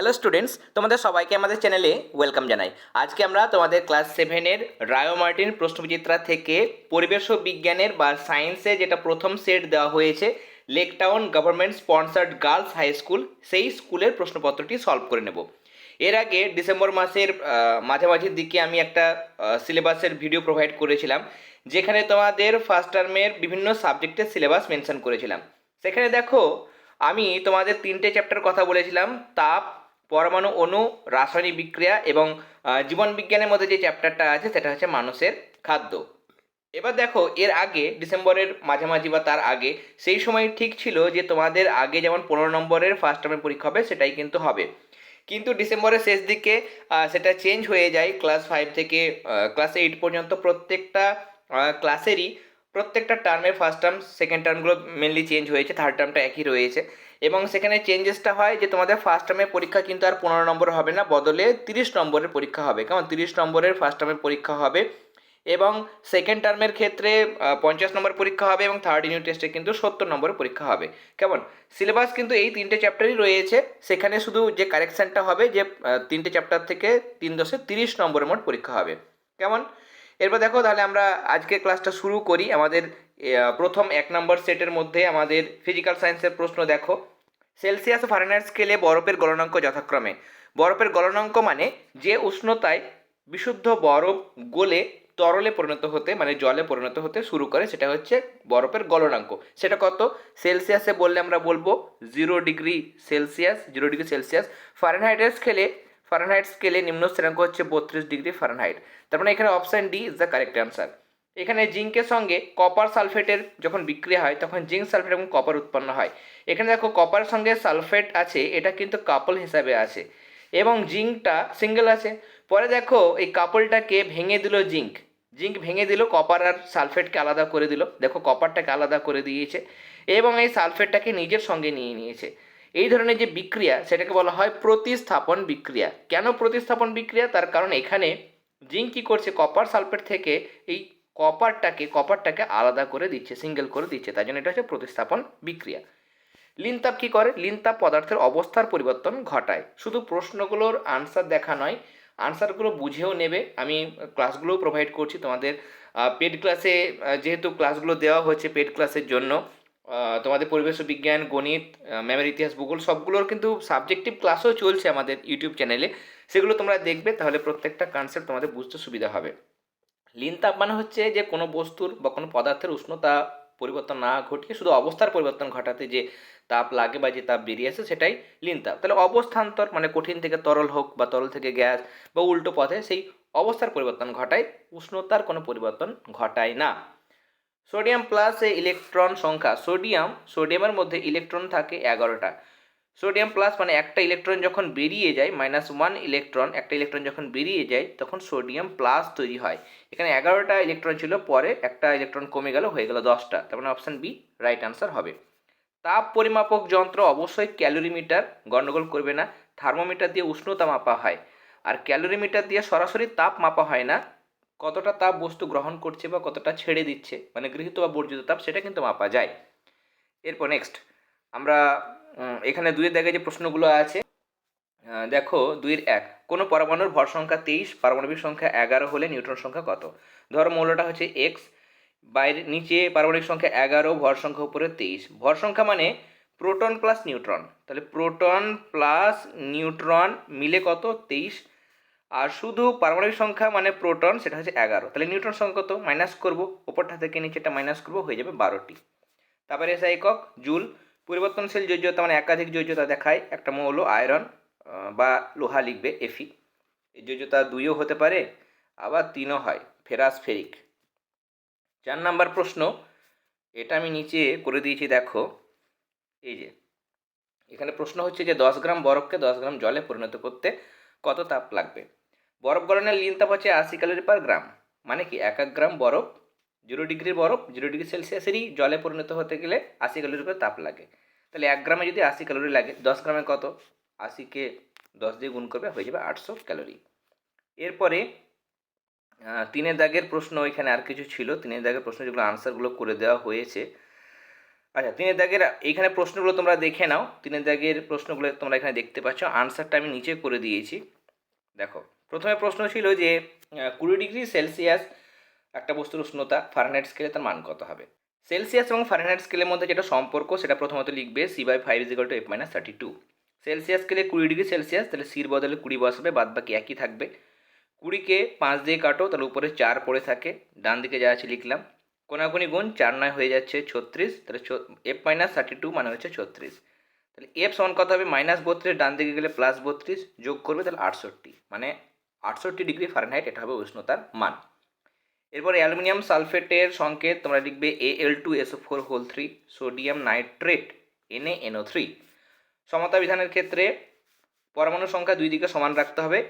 Hello students তোমাদের সবাইকে আমাদের চ্যানেলে ওয়েলকাম জানাই। আজকে আমরা তোমাদের ক্লাস সেভেনের রায়ো মার্টিন প্রশ্নবিচিত্রা থেকে পরিবেশ ও বিজ্ঞানের বা সায়েন্সে যেটা প্রথম সেট দেওয়া হয়েছে Lake Town government sponsored girls high school সেই স্কুলের প্রশ্নপত্রটি সলভ করে নেব। এর আগে ডিসেম্বর মাসের মাঝামাঝির দিকে আমি একটা সিলেবাসের ভিডিও প্রোভাইড করেছিলাম, যেখানে তোমাদের ফার্স্ট টার্মের বিভিন্ন সাবজেক্টের সিলেবাস মেনশন করেছিলাম। সেখানে দেখো, আমি তোমাদের তিনটে চ্যাপ্টার কথা বলেছিলাম, তাপ পরমাণু অণু, রাসায়নিক বিক্রিয়া এবং জীবন বিজ্ঞানের মধ্যে যে চ্যাপ্টারটা আছে সেটা হচ্ছে মানুষের খাদ্য। এবার দেখো, এর আগে, ডিসেম্বরের মাঝামাঝি বা তার আগে, সেই সময় ঠিক ছিল যে তোমাদের আগে যেমন পনেরো নম্বরের ফার্স্ট টার্মের পরীক্ষা হবে, সেটাই কিন্তু হবে। কিন্তু ডিসেম্বরের শেষ দিকে সেটা চেঞ্জ হয়ে যায় ক্লাস ফাইভ থেকে ক্লাস এইট পর্যন্ত প্রত্যেকটা ক্লাসেরই প্রত্যেকটা টার্মের ফার্স্ট টার্ম সেকেন্ড টার্মগুলো মেনলি চেঞ্জ হয়েছে থার্ড টার্মটা একই রয়েছে। এবং সেখানে চেঞ্জেসটা হয় যে তোমাদের ফার্স্ট টার্মের পরীক্ষা কিন্তু আর পনেরো নম্বর হবে না, বদলে তিরিশ নম্বরের পরীক্ষা হবে। কেমন? তিরিশ নম্বরের ফার্স্ট টার্মের পরীক্ষা হবে এবং সেকেন্ড টার্মের ক্ষেত্রে পঞ্চাশ নম্বর পরীক্ষা হবে এবং থার্ড ইউনিট টেস্টে কিন্তু সত্তর নম্বরের পরীক্ষা হবে। কেমন? সিলেবাস কিন্তু এই তিনটে চ্যাপ্টারই রয়েছে। সেখানে শুধু যে কারেকশানটা হবে যে তিনটে চ্যাপ্টার থেকে তিন দশে তিরিশ নম্বরের মোট পরীক্ষা হবে। কেমন? এরপর দেখো তাহলে আমরা আজকে ক্লাসটা শুরু করি। আমাদের প্রথম এক নম্বর সেটের মধ্যে আমাদের ফিজিক্যাল সায়েন্সের প্রশ্ন দেখো। সেলসিয়াস ও ফারেনহাইট স্কেলে বরফের গলনাঙ্ক যথাক্রমে। বরফের গলনাঙ্ক মানে যে উষ্ণতায় বিশুদ্ধ বরফ গলে তরলে পরিণত হতে মানে জলে পরিণত হতে শুরু করে, সেটা হচ্ছে বরফের গলনাঙ্ক। সেটা কত? সেলসিয়াসে বললে আমরা বলব zero degree Celsius, zero degree Celsius. ফারেনহাইটের স্কেলে, ফারেনহাইট স্কেলে নিম্ন স্থিরাঙ্ক হচ্ছে বত্রিশ ডিগ্রি ফারেনহাইট। তার মানে এখানে option D is the correct answer. এখানে জিঙ্কের সঙ্গে কপার সালফেটের যখন বিক্রিয়া হয়, তখন জিঙ্ক সালফেট এবং কপার উৎপন্ন হয়। এখানে দেখো কপার সঙ্গে সালফেট আছে, এটা কিন্তু কাপল হিসাবে আছে এবং জিঙ্কটা সিঙ্গেল আছে। পরে দেখো এই কাপলটাকে ভেঙে দিল জিঙ্ক। জিঙ্ক ভেঙে দিল কপার আর সালফেটকে আলাদা করে দিল। দেখো কপারটাকে আলাদা করে দিয়েছে এবং এই সালফেটটাকে নিজের সঙ্গে নিয়ে নিয়েছে। এই ধরনের যে বিক্রিয়া, সেটাকে বলা হয় প্রতিস্থাপন বিক্রিয়া। কেন প্রতিস্থাপন বিক্রিয়া? তার কারণ এখানে জিঙ্ক কী করছে কপার সালফেট থেকে এই কপারটাকে কপারটাকে আলাদা করে দিচ্ছে সিঙ্গেল করে দিচ্ছে। তাই জন্য এটা হচ্ছে প্রতিস্থাপন বিক্রিয়া। লিনতাপ কী করে? লিনতাপ পদার্থের অবস্থার পরিবর্তন ঘটায়। শুধু প্রশ্নগুলোর আনসার দেখা নয় আনসারগুলো বুঝেও নেবে। আমি ক্লাসগুলোও প্রোভাইড করছি তোমাদের। পেড ক্লাসে যেহেতু ক্লাসগুলো দেওয়া হয়েছে পেড ক্লাসের জন্য তোমাদের পরিবেশ বিজ্ঞান, গণিত ম্যামের ইতিহাস, ভূগোল, সবগুলোর কিন্তু সাবজেক্টিভ ক্লাসও চলছে আমাদের ইউটিউব চ্যানেলে সেগুলো তোমরা দেখবে, তাহলে প্রত্যেকটা কনসেপ্ট তোমাদের বুঝতে সুবিধা হবে। লিন তাপ মানে হচ্ছে যে কোনো বস্তুর বা কোনো পদার্থের উষ্ণতা পরিবর্তন না ঘটিয়ে শুধু অবস্থার পরিবর্তন ঘটাতে যে তাপ লাগে বা যে তাপ বেরিয়ে আসে সেটাই লিন তাপ। তাহলে অবস্থান্তর মানে কঠিন থেকে তরল হোক বা তরল থেকে গ্যাস বা উল্টো পথে সেই অবস্থার পরিবর্তন ঘটায়, উষ্ণতার কোনো পরিবর্তন ঘটায় না। সোডিয়াম প্লাস ইলেকট্রন সংখ্যা, সোডিয়াম, সোডিয়ামের মধ্যে ইলেকট্রন থাকে এগারোটা। সোডিয়াম প্লাস মানে একটা ইলেকট্রন যখন বেরিয়ে যায় মাইনাস ওয়ান ইলেকট্রন একটা ইলেকট্রন যখন বেরিয়ে যায়, তখন সোডিয়াম প্লাস তৈরি হয়। এখানে এগারোটা ইলেকট্রন ছিল, পরে একটা ইলেকট্রন কমে গেল, হয়ে গেল দশটা। তার মানে অপশান বি রাইট আনসার হবে। তাপ পরিমাপক যন্ত্র অবশ্যই ক্যালোরিমিটার গণ্ডগোল করবে না। থার্মোমিটার দিয়ে উষ্ণতা মাপা হয়। আর ক্যালোরিমিটার দিয়ে সরাসরি তাপ মাপা হয় না। কতটা তাপ বস্তু গ্রহণ করছে বা কতটা ছেড়ে দিচ্ছে মানে গৃহীত বা বর্জিত তাপ, সেটা কিন্তু মাপা যায়। এরপর নেক্সট আমরা এখানে দুইয়ের দাগে যে প্রশ্নগুলো আছে দেখো, দুইয়ের এক, কোনো পরমাণুর ভর সংখ্যা তেইশ, পারমাণবিক সংখ্যা এগারো হলে নিউট্রন সংখ্যা কত? ধরো মৌলটা হচ্ছে এক্স বাইরে, নিচে পারমাণবিক সংখ্যা এগারো, ভর সংখ্যা উপরে তেইশ। ভর সংখ্যা মানে প্রোটন প্লাস নিউট্রন। তাহলে প্রোটন প্লাস নিউট্রন মিলে কত? তেইশ। আর শুধু পারমাণবিক সংখ্যা মানে প্রোটন, সেটা হচ্ছে এগারো। তাহলে নিউট্রন সংখ্যা কত? মাইনাস করব। ওপরটা থেকে নিচেটা মাইনাস করব, হয়ে যাবে বারোটি। তারপরে এসে একক, জুল। পরিবর্তনশীল যোজ্যতা মানে একাধিক যোজ্যতা দেখায়। একটা মৌল, আয়রন বা লোহা লিখবে এফি এই যোজ্যতা দুইও হতে পারে, আবার তিনও হয় ফেরাস ফেরিক চার নাম্বার প্রশ্ন, এটা আমি নিচে করে দিয়েছি, দেখো। এই যে, এখানে প্রশ্ন হচ্ছে যে, দশ গ্রাম বরফকে দশ গ্রাম জলে পরিণত করতে কত তাপ লাগবে? বরফ গলনের লিন তাপ হচ্ছে আশি ক্যালোরি পার গ্রাম। মানে কি এক এক গ্রাম বরফ জিরো ডিগ্রির বরফ, জিরো ডিগ্রি সেলসিয়াসেরই জলে পরিণত হতে গেলে আশি ক্যালোরি করে তাপ লাগে। তাহলে এক গ্রামে যদি আশি ক্যালোরি লাগে, দশ গ্রামে কত? আশিকে দশ দিয়ে গুণ করবে, হয়ে যাবে আটশো ক্যালোরি। এরপরে তিনের দাগের প্রশ্ন এখানে আর কিছু ছিল। তিনের দাগের প্রশ্ন যেগুলো আনসারগুলো করে দেওয়া হয়েছে। আচ্ছা তিনের দাগের এইখানে প্রশ্নগুলো তোমরা দেখে নাও। তিনের দাগের প্রশ্নগুলো তোমরা এখানে দেখতে পাচ্ছ। আনসারটা আমি নিচে করে দিয়েছি। দেখো, প্রথমে প্রশ্ন ছিল যে কুড়ি ডিগ্রি সেলসিয়াস একটা বস্তুর উষ্ণতা ফারেনহাইট স্কেলে তার মান কত হবে? সেলসিয়াস এবং ফারেনহাইট স্কেলের মধ্যে যেটা সম্পর্ক, সেটা প্রথমত লিখবে C by five equal to F minus thirty two Celsius স্কেলে কুড়ি ডিগ্রি সেলসিয়াস তাহলে সির বদলে কুড়ি বসাবে বাদ বাকি একই থাকবে। কুড়িকে পাঁচ দিয়ে কাটো, তাহলে উপরে চার পড়ে থাকে। ডান দিকে যা আছে লিখলাম। কোনাকুনি গুণ চার নয় হয়ে যাচ্ছে ছত্রিশ, তাহলে এফ মাইনাস থার্টি টু মানে হচ্ছে ছত্রিশ। তাহলে এফ সমান কত হবে? মাইনাস বত্রিশ, ডান দিকে গেলে প্লাস বত্রিশ, যোগ করবে তাহলে আটষট্টি। মানে আটষট্টি ডিগ্রি ফারেনহাইট এটা হবে উষ্ণতার মান। এরপর অ্যালুমিনিয়াম সালফেটের সংকেত, তোমরা লিখবে A L two SO four whole three sodium nitrate NA NO three সমতা বিধানের ক্ষেত্রে পরমাণু সংখ্যা দুই দিকে সমান রাখতে হবে।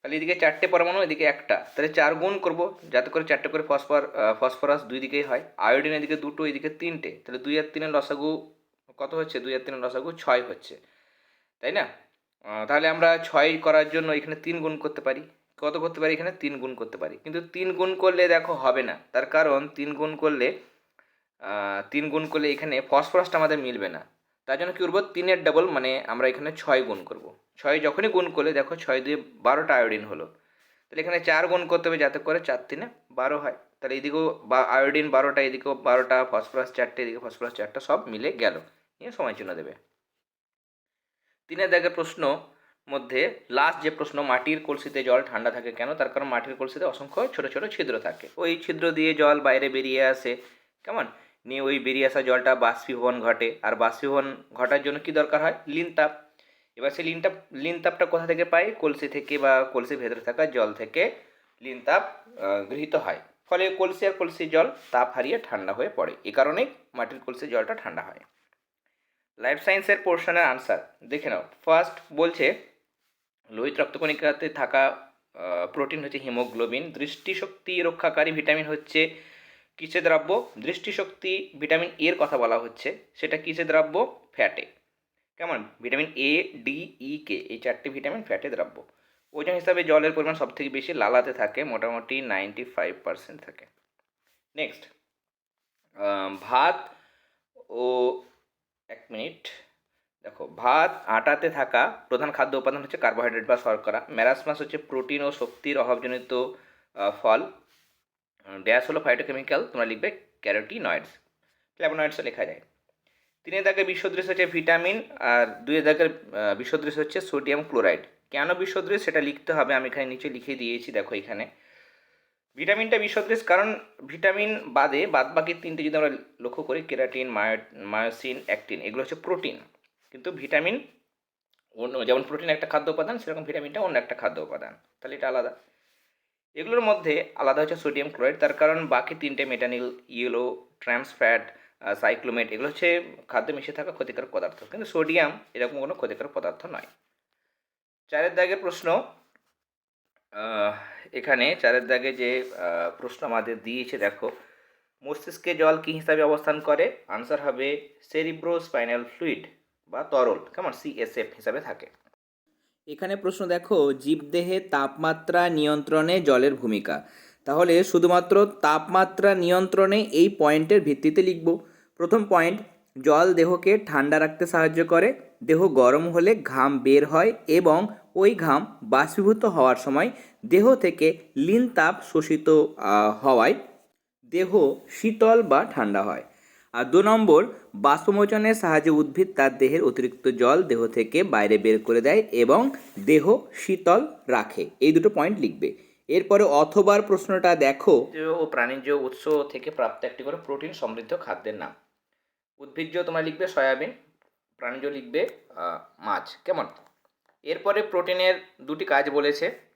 তাহলে এদিকে চারটে পরমাণু, এদিকে একটা। তাহলে চার গুণ করব, যাতে করে চারটে করে ফসফর ফসফরাস দুই দিকেই হয়। আয়োডিন এদিকে দুটো, এদিকে তিনটে। তাহলে দুই আর তিনের লসাগু কত হচ্ছে? দুই আর তিনের লসাগু ছয় হচ্ছে। তাই না? তাহলে আমরা ছয় করার জন্য এখানে তিন গুণ করতে পারি। কত করতে পারি? এখানে তিন গুণ করতে পারি। কিন্তু তিন গুণ করলে দেখো হবে না। তার কারণ তিন গুণ করলে তিন গুণ করলে এখানে ফসফরাসটা আমাদের মিলবে না। তার জন্য কী করব? তিনের ডাবল মানে আমরা এখানে ছয় গুণ করব। ছয় যখনই গুণ করলে দেখো ছয় দিয়ে বারোটা আয়োডিন হলো। তাহলে এখানে চার গুণ করতে হবে যাতে করে চার তিনে বারো হয়। তাহলে এদিকেও বা আয়োডিন বারোটা, এদিকেও বারোটা, ফসফরাস চারটে, এদিকে ফসফরাস চারটা সব মিলে গেল। নিয়ে সময় চিহ্ন দেবে। তিনের দাগের প্রশ্ন মধ্যে লাস্ট যে প্রশ্ন, মাটির কলসিতে জল ঠান্ডা থাকে কেন? তার কারণ মাটির কলসিতে অসংখ্য ছোট ছোট ছিদ্র থাকে। ওই ছিদ্র দিয়ে জল বাইরে বেরিয়ে আসে। কেমন? নিয়ে ওই বেরিয়ে আসা জলটা বাষ্পীভবন ঘটে। আর বাষ্পীভবন ঘটার জন্য কি দরকার হয়? লিন তাপ এবার সেই লিন তাপ লিন তাপটা কোথা থেকে পাই? কলসি থেকে বা কলসির ভেতরে থাকা জল থেকে লিন তাপ গৃহীত হয়। ফলে কলসি আর কলসির জল তাপ হারিয়ে ঠান্ডা হয়ে পড়ে। এই কারণেই মাটির কলসির জলটা ঠান্ডা হয়। লাইফ সায়েন্সের পোর্শনের আনসার দেখে নাও। ফার্স্ট বলছে লোহিত রক্তকণিকাতে থাকা প্রোটিন হচ্ছে হিমোগ্লোবিন। দৃষ্টিশক্তি রক্ষাকারী ভিটামিন হচ্ছে কিসে দ্রব্য? দৃষ্টিশক্তি ভিটামিন এর কথা বলা হচ্ছে। সেটা কিসে দ্রব্য? ফ্যাটে। কেমন? ভিটামিন এ ডি ই কে এই চারটি ভিটামিন ফ্যাটে দ্রব্য। ওজন হিসাবে জলের পরিমাণ সবথেকে বেশি লালাতে থাকে, মোটামুটি নাইনটি ফাইভ পার্সেন্ট থাকে। নেক্সট ভাত ও এক মিনিট। দেখো, ভাত আটাতে থাকা প্রধান খাদ্য উপাদান হচ্ছে কার্বোহাইড্রেট বা শর্করা। ম্যারাসমাস হচ্ছে প্রোটিন ও শক্তির অভাবজনিত ফল। ড্যাশ হলো ফাইটোকেমিক্যাল তোমরা লিখবে ক্যারোটিনয়েডস ফ্ল্যাভোনয়েডসও লেখা যায়। তিনের দাগের বিশ্বদৃশ হচ্ছে ভিটামিন আর দুই দাগের বিশ্বদৃশ হচ্ছে সোডিয়াম ক্লোরাইড কেন বিশ্বদৃশ সেটা লিখতে হবে, আমি এখানে নিচে লিখে দিয়েছি, দেখো এখানে। ভিটামিনটা বিশ্বদৃশ কারণ ভিটামিন বাদে বাদ বাকি তিনটে যদি আমরা লক্ষ্য করি, কেরাটিন মায়োসিন অ্যাক্টিন এগুলো হচ্ছে প্রোটিন কিন্তু ভিটামিন অন্য, যেমন প্রোটিন একটা খাদ্য উপাদান, সেরকম ভিটামিনটা অন্য একটা খাদ্য উপাদান। তাহলে এটা আলাদা। এগুলোর মধ্যে আলাদা হচ্ছে সোডিয়াম ক্লোরাইড, তার কারণ বাকি তিনটে মেটানিল, ইয়েলো ট্রান্সফ্যাট সাইক্লোমেট, এগুলো হচ্ছে খাদ্যে মিশে থাকা ক্ষতিকারক পদার্থ। কিন্তু সোডিয়াম এরকম কোনো ক্ষতিকারক পদার্থ নয়। চারের দাগের প্রশ্ন এখানে চারের দাগে যে প্রশ্ন আমাদের দিয়েছে, দেখো, মস্তিষ্কে জল কী হিসাবে অবস্থান করে? আনসার হবে সেরিব্রো স্পাইনাল ফ্লুইড বা তরল কেমন সিএসএফ হিসাবে থাকে। এখানে প্রশ্ন দেখো, জীবদেহে তাপমাত্রা নিয়ন্ত্রণে জলের ভূমিকা। তাহলে শুধুমাত্র তাপমাত্রা নিয়ন্ত্রণে এই পয়েন্টের ভিত্তিতে লিখব। প্রথম পয়েন্ট, জল দেহকে ঠান্ডা রাখতে সাহায্য করে। দেহ গরম হলে ঘাম বের হয় এবং ওই ঘাম বাষ্পীভূত হওয়ার সময় দেহ থেকে লিন তাপ শোষিত হওয়ায় দেহ শীতল বা ঠান্ডা হয়। আর দু নম্বর, বাষ্পমোচনের সাহায্যে উদ্ভিদ তার দেহের অতিরিক্ত জল দেহ থেকে বাইরে বের করে দেয় এবং দেহ শীতল রাখে। এই দুটো পয়েন্ট লিখবে। এরপরে অথবার প্রশ্নটা দেখো। ও প্রাণীজ উৎস থেকে প্রাপ্ত একটি করে প্রোটিন সমৃদ্ধ খাদ্যের নাম। উদ্ভিজ্জ তোমরা লিখবে? সয়াবিন। প্রাণীজ লিখবে? মাছ। কেমন? এরপরে প্রোটিনের দুটি কাজ বলেছে।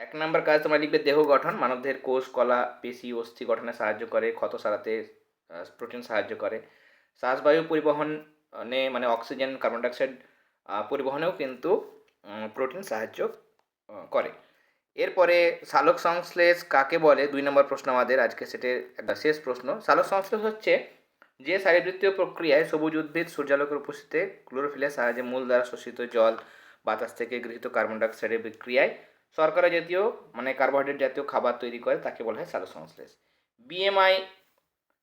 এক নম্বর কাজ তোমরা লিখবে দেহ গঠন, মানবদেহের কোষ, কলা, পেশি, অস্থি গঠনে সাহায্য করে, ক্ষত সারাতে প্রোটিন সাহায্য করে। শ্বাসবায়ু পরিবহনে মানে অক্সিজেন, কার্বন ডাইঅক্সাইড পরিবহনেও কিন্তু প্রোটিন সাহায্য করে। এরপরে সালোক সংশ্লেষ কাকে বলে? দুই নম্বর প্রশ্ন আমাদের, আজকে সেটের একটা শেষ প্রশ্ন। সালোক সংশ্লেষ হচ্ছে যে শারীরবৃত্তীয় প্রক্রিয়ায় সবুজ উদ্ভিদ সূর্যালোকের উপস্থিতিতে ক্লোরোফিলের সাহায্যে মূল দ্বারা শোষিত জল, বাতাস থেকে গৃহীত কার্বন ডাইঅক্সাইডের বিক্রিয়ায় শর্করা জাতীয় মানে কার্বোহাইড্রেট জাতীয় খাবার তৈরি করে, তাকে বলা হয় সালোক সংশ্লেষ বিএমআই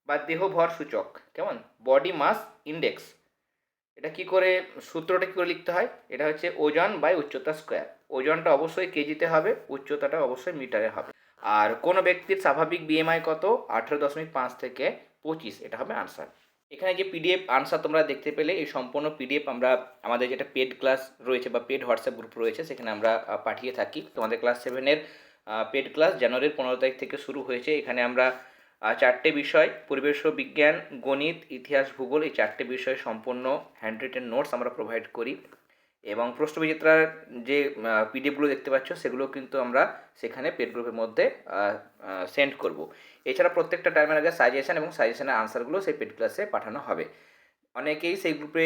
বা দেহ ভর সূচক, কেমন? বডি মাস ইন্ডেক্স এটা কি করে, সূত্রটা কী করে লিখতে হয়? এটা হচ্ছে ওজন বাই উচ্চতা স্কোয়ার ওজনটা অবশ্যই কেজিতে হবে, উচ্চতাটা অবশ্যই মিটারে হবে। আর কোনো ব্যক্তির স্বাভাবিক বিএমআই কত? আঠেরো দশমিক পাঁচ থেকে পঁচিশ, এটা হবে আনসার এখানে যে পিডিএফ আনসার তোমরা দেখতে পেলে, এই সম্পূর্ণ পিডিএফ আমরা আমাদের যেটা পেড ক্লাস রয়েছে বা পেড হোয়াটসঅ্যাপ গ্রুপ রয়েছে, সেখানে আমরা পাঠিয়ে থাকি। তোমাদের ক্লাস সেভেনের পেড ক্লাস জানুয়ারির পনেরো তারিখ থেকে শুরু হয়েছে। এখানে আমরা চারটে বিষয়, পরিবেশ বিজ্ঞান, গণিত, ইতিহাস, ভূগোল, এই চারটে বিষয় সম্পূর্ণ হ্যান্ড রিটেন নোটস আমরা প্রোভাইড করি। এবং প্রশ্ন প্রশ্নবিচিত্রার যে পিডিএফগুলো দেখতে পাচ্ছ, সেগুলো কিন্তু আমরা সেখানে পেড গ্রুপের মধ্যে সেন্ড করব। এছাড়া প্রত্যেকটা টাইমের আগে সাজেশন এবং সাজেশনের আনসারগুলো সেই পেড ক্লাসে পাঠানো হবে। অনেকেই সেই গ্রুপে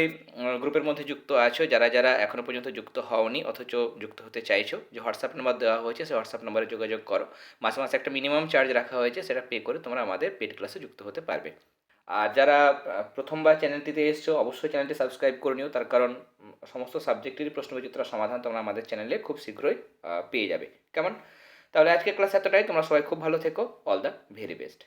গ্রুপের মধ্যে যুক্ত আছো, যারা যারা এখনও পর্যন্ত যুক্ত হওনি, অথচ যুক্ত হতে চাইছো, যে হোয়াটসঅ্যাপ নাম্বার দেওয়া হয়েছে, সেই হোয়াটসঅ্যাপ নাম্বারে যোগাযোগ করো। মাসে মাসে একটা মিনিমাম চার্জ রাখা হয়েছে, সেটা পে করে তোমরা আমাদের পেড ক্লাসে যুক্ত হতে পারবে। আর যারা প্রথমবার চ্যানেলটিতে এসছো, অবশ্যই চ্যানেলটি সাবস্ক্রাইব করে নিও। তার কারণ সমস্ত সাবজেক্টেরই প্রশ্নবিচিত্র সমাধান তোমরা আমাদের চ্যানেলে খুব শীঘ্রই পেয়ে যাবে। কেমন? তাহলে আজকে ক্লাস এতটাই। তোমরা সবাই খুব ভালো থেকো। All the very best